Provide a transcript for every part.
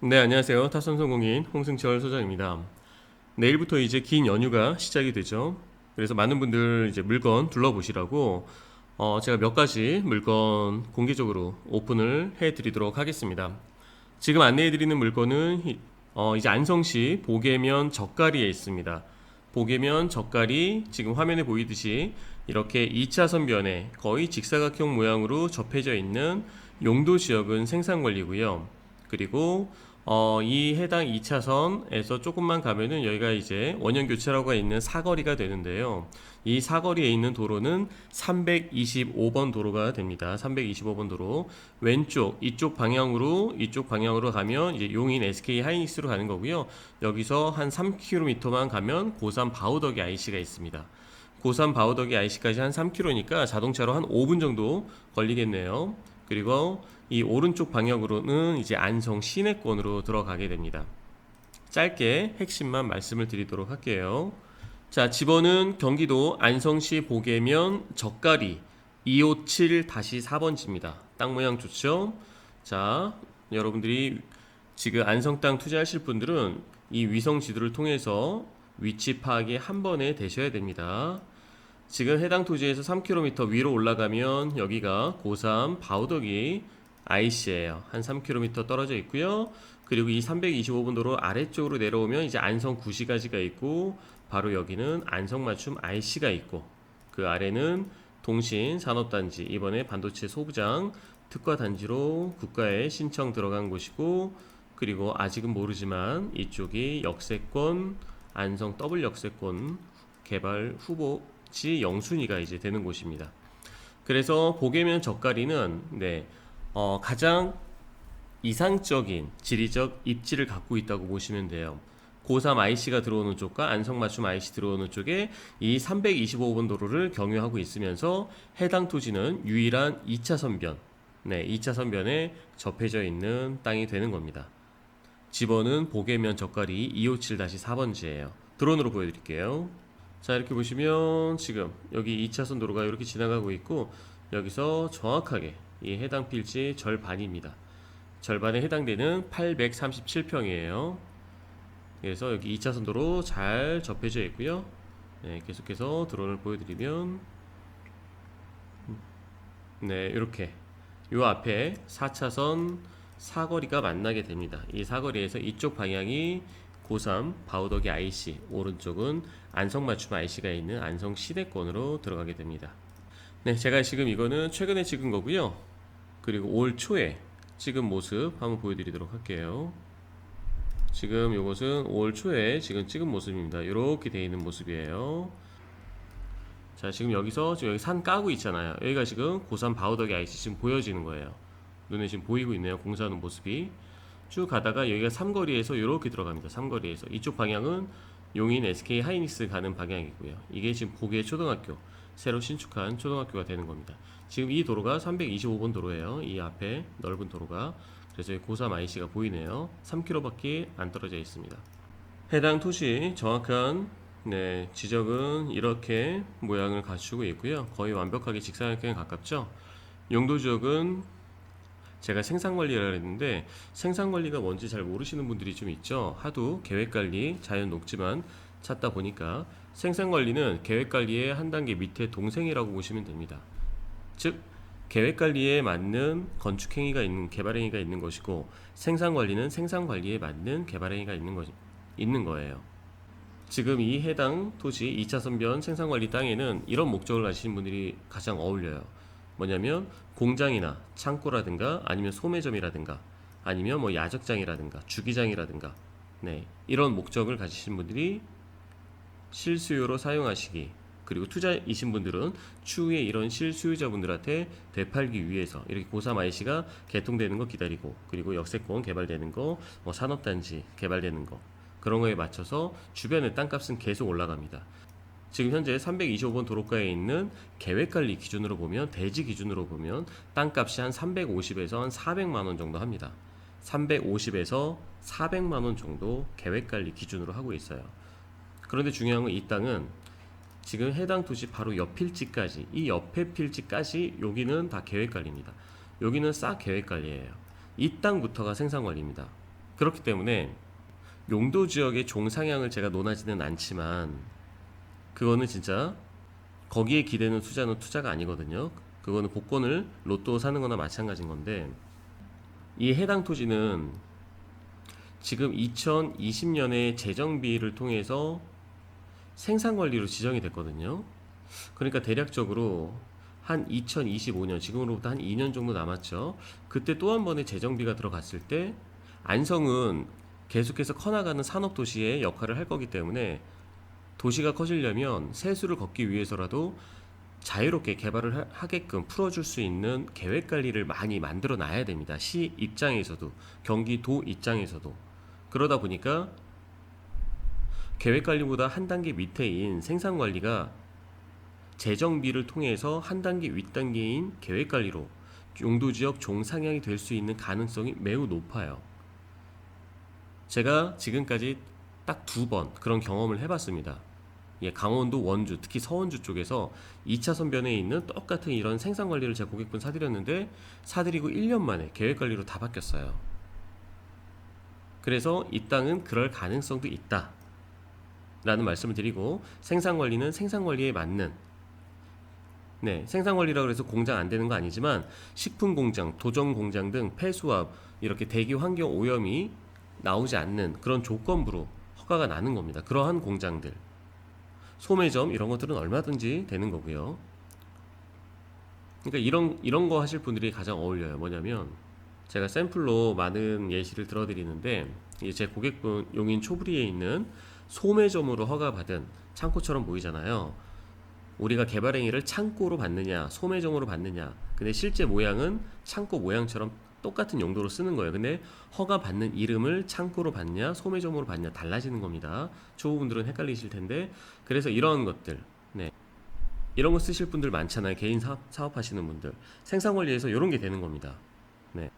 네, 안녕하세요. 타선성공인 홍승철 소장입니다. 내일부터 이제 긴 연휴가 시작이 되죠. 그래서 많은 분들 이제 물건 둘러보시라고 어, 제가 몇 가지 물건 공개적으로 오픈을 해드리도록 하겠습니다. 지금 안내해드리는 물건은 이- 어, 이제 안성시 보계면 젓가리에 있습니다. 보계면 젓가리 지금 화면에 보이듯이 이렇게 2차선 변에 거의 직사각형 모양으로 접해져 있는 용도 지역은 생산 관리고요. 그리고 어, 이 해당 2차선에서 조금만 가면은 여기가 이제 원형 교차로가 있는 사거리가 되는데요. 이 사거리에 있는 도로는 325번 도로가 됩니다. 325번 도로 왼쪽 이쪽 방향으로 이쪽 방향으로 가면 이제 용인 SK 하이닉스로 가는 거고요. 여기서 한 3km만 가면 고산 바우더기 IC가 있습니다. 고산 바우더기 IC까지 한 3km니까 자동차로 한 5분 정도 걸리겠네요. 그리고 이 오른쪽 방향으로는 이제 안성 시내권으로 들어가게 됩니다. 짧게 핵심만 말씀을 드리도록 할게요. 자, 집원은 경기도 안성시 보계면 젓가리 257-4번지입니다. 땅 모양 좋죠? 자, 여러분들이 지금 안성 땅 투자하실 분들은 이 위성 지도를 통해서 위치 파악이 한 번에 되셔야 됩니다. 지금 해당 토지에서 3km 위로 올라가면 여기가 고3 바우더기 IC예요. 한 3km 떨어져 있고요. 그리고 이 325번 도로 아래쪽으로 내려오면 이제 안성 구시가지가 있고 바로 여기는 안성 맞춤 IC가 있고 그 아래는 동신 산업단지 이번에 반도체 소부장 특화 단지로 국가에 신청 들어간 곳이고 그리고 아직은 모르지만 이쪽이 역세권 안성 더블 역세권 개발 후보지 영순위가 이제 되는 곳입니다. 그래서 보계면 젓가리는 네, 어, 가장 이상적인 지리적 입지를 갖고 있다고 보시면 돼요. 고3 IC가 들어오는 쪽과 안성맞춤 IC 들어오는 쪽에 이 325번 도로를 경유하고 있으면서 해당 토지는 유일한 2차 선 변, 네, 2차 선 변에 접해져 있는 땅이 되는 겁니다. 집원은 보계면 젓가리 257-4번지예요. 드론으로 보여드릴게요. 자 이렇게 보시면 지금 여기 2차선 도로가 이렇게 지나가고 있고 여기서 정확하게 이 해당 필지 절반입니다. 절반에 해당되는 837평이에요. 그래서 여기 2차선 도로 잘 접해져 있고요. 네, 계속해서 드론을 보여드리면 네 이렇게 요 앞에 4차선 사거리가 만나게 됩니다. 이 사거리에서 이쪽 방향이 고3 바우더기 IC, 오른쪽은 안성 맞춤 IC가 있는 안성 시대권으로 들어가게 됩니다. 네, 제가 지금 이거는 최근에 찍은 거고요. 그리고 올 초에 찍은 모습 한번 보여드리도록 할게요. 지금 이것은 올 초에 지금 찍은 모습입니다. 이렇게 되어 있는 모습이에요. 자, 지금 여기서 지금 여기 산 까고 있잖아요. 여기가 지금 고3 바우더기 IC 지금 보여지는 거예요. 눈에 지금 보이고 있네요. 공사하는 모습이. 쭉 가다가 여기가 삼거리에서 이렇게 들어갑니다. 삼거리에서 이쪽 방향은 용인 SK 하이닉스 가는 방향이고요. 이게 지금 보계 초등학교 새로 신축한 초등학교가 되는 겁니다. 지금 이 도로가 325번 도로예요. 이 앞에 넓은 도로가 그래서 이 고3 IC가 보이네요. 3km밖에 안 떨어져 있습니다. 해당 토시 정확한 네, 지적은 이렇게 모양을 갖추고 있고요. 거의 완벽하게 직사각형에 가깝죠. 용도 지역은 제가 생산관리라 했는데 생산관리가 뭔지 잘 모르시는 분들이 좀 있죠. 하도 계획관리, 자연 녹지만 찾다 보니까 생산관리는 계획관리의 한 단계 밑에 동생이라고 보시면 됩니다. 즉 계획관리에 맞는 건축행위가 있는 개발행위가 있는 것이고 생산관리는 생산관리에 맞는 개발행위가 있는 것 있는 거예요. 지금 이 해당 토지 2차 선 변 생산관리 땅에는 이런 목적을 가지신 분들이 가장 어울려요. 뭐냐면 공장이나 창고라든가 아니면 소매점이라든가 아니면 뭐 야적장이라든가 주기장이라든가 네 이런 목적을 가지신 분들이 실수요로 사용하시기 그리고 투자이신 분들은 추후에 이런 실수요자분들한테 되팔기 위해서 이렇게 고3 IC가 개통되는 거 기다리고 그리고 역세권 개발되는 거, 뭐 산업단지 개발되는 거 그런 거에 맞춰서 주변의 땅값은 계속 올라갑니다. 지금 현재 325번 도로가에 있는 계획관리 기준으로 보면 대지 기준으로 보면 땅값이 한 350에서 한 400만 원 정도 합니다. 350에서 400만 원 정도 계획관리 기준으로 하고 있어요. 그런데 중요한 건 이 땅은 지금 해당 도시 바로 옆 필지까지 이 옆에 필지까지 여기는 다 계획관리입니다. 여기는 싹 계획관리예요. 이 땅부터가 생산관리입니다. 그렇기 때문에 용도 지역의 종상향을 제가 논하지는 않지만 그거는 진짜 거기에 기대는 투자는 투자가 아니거든요. 그거는 복권을 로또 사는 거나 마찬가지인 건데 이 해당 토지는 지금 2020년에 재정비를 통해서 생산 관리로 지정이 됐거든요. 그러니까 대략적으로 한 2025년 지금으로부터 한 2년 정도 남았죠. 그때 또 한 번의 재정비가 들어갔을 때 안성은 계속해서 커나가는 산업 도시의 역할을 할 거기 때문에 도시가 커지려면 세수를 걷기 위해서라도 자유롭게 개발을 하- 하게끔 풀어줄 수 있는 계획 관리를 많이 만들어 놔야 됩니다. 시 입장에서도 경기도 입장에서도 그러다 보니까 계획 관리보다 한 단계 밑에인 생산 관리가 재정비를 통해서 한 단계 윗단계인 계획 관리로 용도 지역 종상향이 될 수 있는 가능성이 매우 높아요. 제가 지금까지 딱 두 번 그런 경험을 해봤습니다. 예, 강원도 원주, 특히 서원주 쪽에서 2차 선변에 있는 똑같은 이런 생산 관리를 제 고객분 사드렸는데 사드리고 1년 만에 계획 관리로 다 바뀌었어요. 그래서 이 땅은 그럴 가능성도 있다. 라는 말씀을 드리고 생산 관리는 생산 관리에 맞는 네, 생산 관리라고 해서 공장 안 되는 거 아니지만 식품 공장, 도정 공장 등 폐수압 이렇게 대기 환경 오염이 나오지 않는 그런 조건부로 허가가 나는 겁니다. 그러한 공장들. 소매점 이런 것들은 얼마든지 되는 거고요. 그러니까 이런 이런 거 하실 분들이 가장 어울려요. 뭐냐면 제가 샘플로 많은 예시를 들어드리는데 이제 제 고객분 용인 초부리에 있는 소매점으로 허가받은 창고처럼 보이잖아요. 우리가 개발 행위를 창고로 받느냐, 소매점으로 받느냐. 근데 실제 모양은 창고 모양처럼 똑같은 용도로 쓰는 거예요. 근데 허가 받는 이름을 창고로 받냐, 소매점으로 받냐 달라지는 겁니다. 초보분들은 헷갈리실 텐데 그래서 이런 것들, 네. 이런 거 쓰실 분들 많잖아요. 개인 사업, 사업하시는 분들. 생산 관리에서 이런 게 되는 겁니다. 네.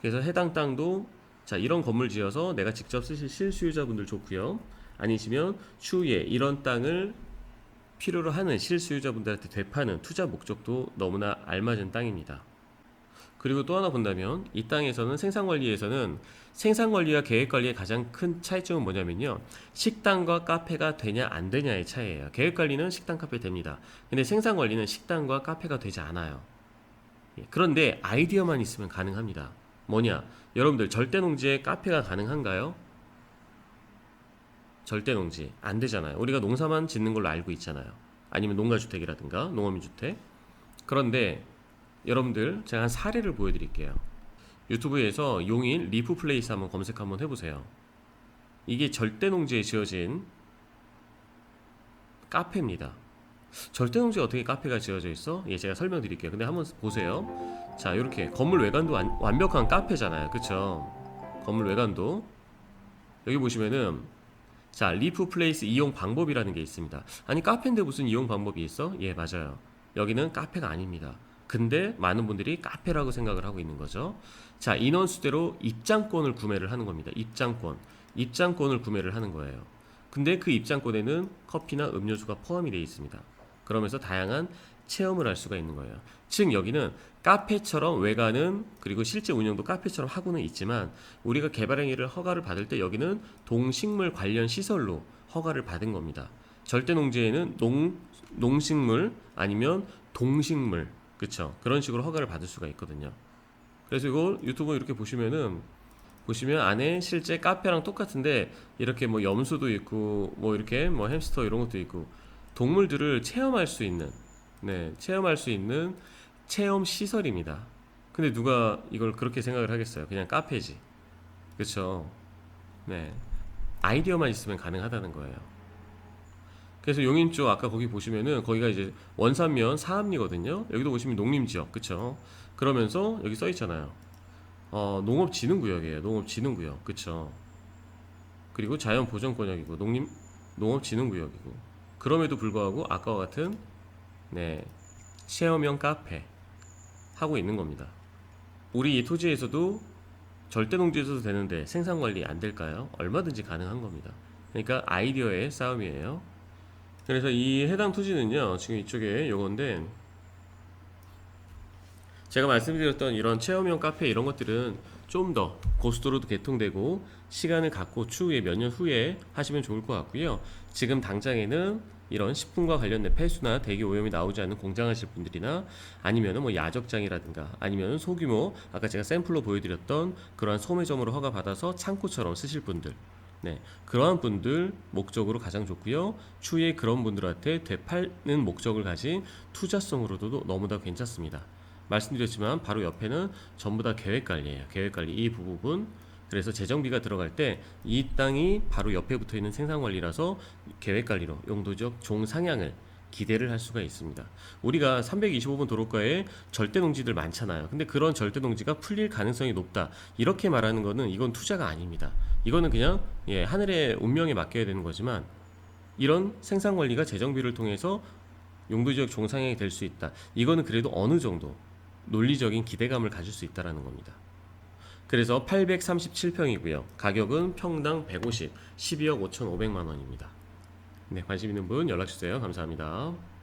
그래서 해당 땅도 자, 이런 건물 지어서 내가 직접 쓰실 실수요자분들 좋고요. 아니시면 추후에 이런 땅을 필요로 하는 실수요자분들한테 되파는 투자 목적도 너무나 알맞은 땅입니다. 그리고 또 하나 본다면 이 땅에서는 생산 관리에서는 생산 관리와 계획 관리의 가장 큰 차이점은 뭐냐면요. 식당과 카페가 되냐 안 되냐의 차이예요. 계획 관리는 식당 카페 됩니다. 근데 생산 관리는 식당과 카페가 되지 않아요. 예, 그런데 아이디어만 있으면 가능합니다. 뭐냐? 여러분들 절대 농지에 카페가 가능한가요? 절대 농지 안 되잖아요. 우리가 농사만 짓는 걸로 알고 있잖아요. 아니면 농가주택이라든가 농어민주택. 그런데 여러분들 제가 한 사례를 보여드릴게요. 유튜브에서 용인 리프 플레이스 한번 검색 한번 해보세요. 이게 절대 농지에 지어진 카페입니다. 절대 농지에 어떻게 카페가 지어져 있어? 예, 제가 설명드릴게요. 근데 한번 보세요. 자, 이렇게 건물 외관도 완, 완벽한 카페잖아요. 그쵸? 건물 외관도 여기 보시면은 자, 리프 플레이스 이용 방법이라는 게 있습니다. 아니, 카페인데 무슨 이용 방법이 있어? 예, 맞아요. 여기는 카페가 아닙니다. 근데 많은 분들이 카페라고 생각을 하고 있는 거죠. 자, 인원 수대로 입장권을 구매를 하는 겁니다. 입장권. 입장권을 구매를 하는 거예요. 근데 그 입장권에는 커피나 음료수가 포함이 되어 있습니다. 그러면서 다양한 체험을 할 수가 있는 거예요. 즉 여기는 카페처럼 외관은 그리고 실제 운영도 카페처럼 하고는 있지만 우리가 개발 행위를 허가를 받을 때 여기는 동식물 관련 시설로 허가를 받은 겁니다. 절대 농지에는 농 농식물 아니면 동식물 그쵸 그런 식으로 허가를 받을 수가 있거든요. 그래서 이거 유튜브 이렇게 보시면은 보시면 안에 실제 카페랑 똑같은데 이렇게 뭐 염소도 있고 뭐 이렇게 뭐 햄스터 이런 것도 있고 동물들을 체험할 수 있는 네 체험할 수 있는 체험 시설입니다. 근데 누가 이걸 그렇게 생각을 하겠어요? 그냥 카페지, 그렇죠? 네 아이디어만 있으면 가능하다는 거예요. 그래서 용인 쪽 아까 거기 보시면은 거기가 이제 원산면 사암리거든요. 여기도 보시면 농림지역, 그렇죠? 그러면서 여기 써 있잖아요. 어, 농업진흥구역이에요. 농업진흥구역, 그렇죠? 그리고 자연보전권역이고 농림 농업진흥구역이고 그럼에도 불구하고 아까와 같은 네 체험형 카페 하고 있는 겁니다. 우리 이 토지에서도 절대 농지에서도 되는데 생산 관리 안 될까요? 얼마든지 가능한 겁니다. 그러니까 아이디어의 싸움이에요. 그래서 이 해당 토지는요 지금 이쪽에 요건데 제가 말씀드렸던 이런 체험형 카페 이런 것들은 좀 더 고속도로도 개통되고 시간을 갖고 추후에 몇 년 후에 하시면 좋을 것 같고요. 지금 당장에는 이런 식품과 관련된 폐수나 대기 오염이 나오지 않는 공장하실 분들이나 아니면은 뭐 야적장이라든가 아니면 소규모 아까 제가 샘플로 보여드렸던 그러한 소매점으로 허가 받아서 창고처럼 쓰실 분들 네, 그러한 분들 목적으로 가장 좋고요. 추후에 그런 분들한테 되팔는 목적을 가진 투자성으로도 너무나 괜찮습니다. 말씀드렸지만 바로 옆에는 전부 다 계획 관리예요. 계획 관리 이 부분. 그래서 재정비가 들어갈 때 이 땅이 바로 옆에 붙어 있는 생산 관리라서 계획 관리로 용도적 종상향을 기대를 할 수가 있습니다. 우리가 325번 도로가에 절대 농지들 많잖아요. 근데 그런 절대 농지가 풀릴 가능성이 높다. 이렇게 말하는 거는 이건 투자가 아닙니다. 이거는 그냥 예, 하늘의 운명에 맡겨야 되는 거지만 이런 생산 관리가 재정비를 통해서 용도 지역 종상향이 될 수 있다. 이거는 그래도 어느 정도 논리적인 기대감을 가질 수 있다라는 겁니다. 그래서 837평이고요. 가격은 평당 150, 12억 5,500만 원입니다. 네, 관심 있는 분 연락 주세요. 감사합니다.